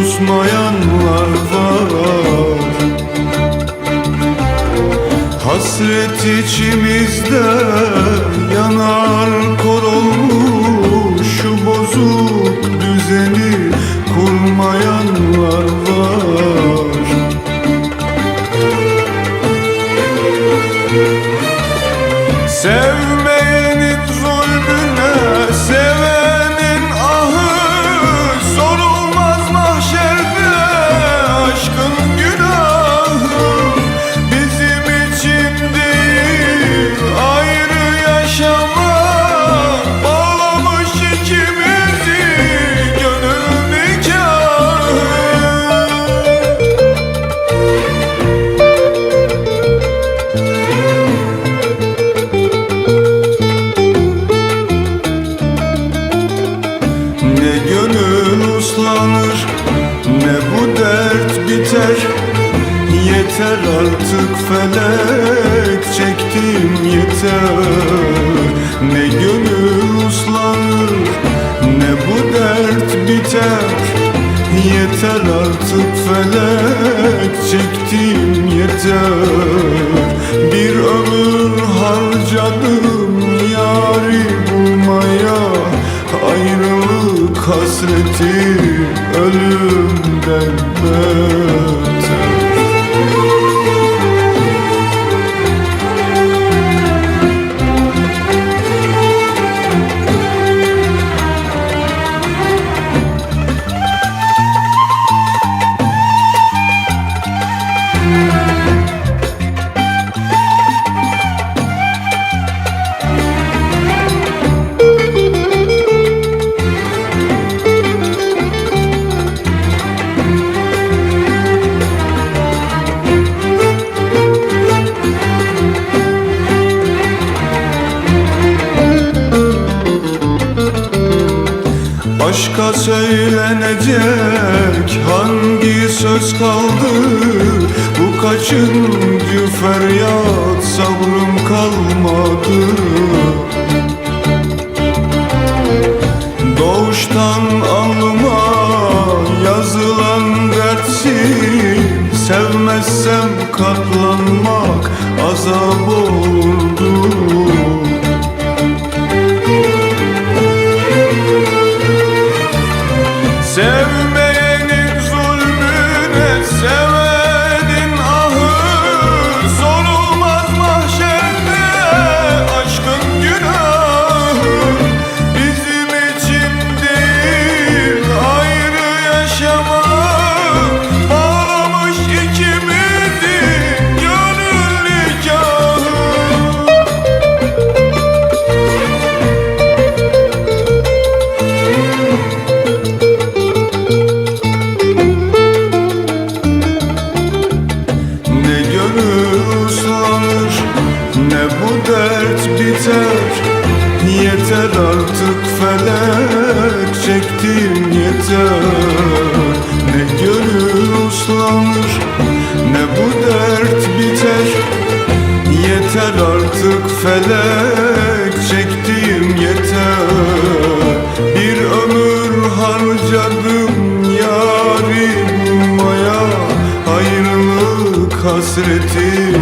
susmayanlar var Hasret içimizde yanar kor olmuş Şu bozuk düzeni kurmayanlar var Sevmeyenin uslanır Ne bu dert biter? Yeter artık felek Çektim yeter. Ne gönül uslanır Ne bu dert biter? Yeter artık felek Çektim yeter. Bir ömür harcadım hasreti ölümden beter Başka söylenecek? Hangi söz kaldı? Bu kaçıncı feryat? Sabrım kalmadı. Doğuştan alnıma felek Çektiğim yeter. Ne gönül uslanır Ne bu dert biter. Yeter artık felek Çektiğim yeter. Bir ömür harcadım Yari bulmaya. Ayrılık hasreti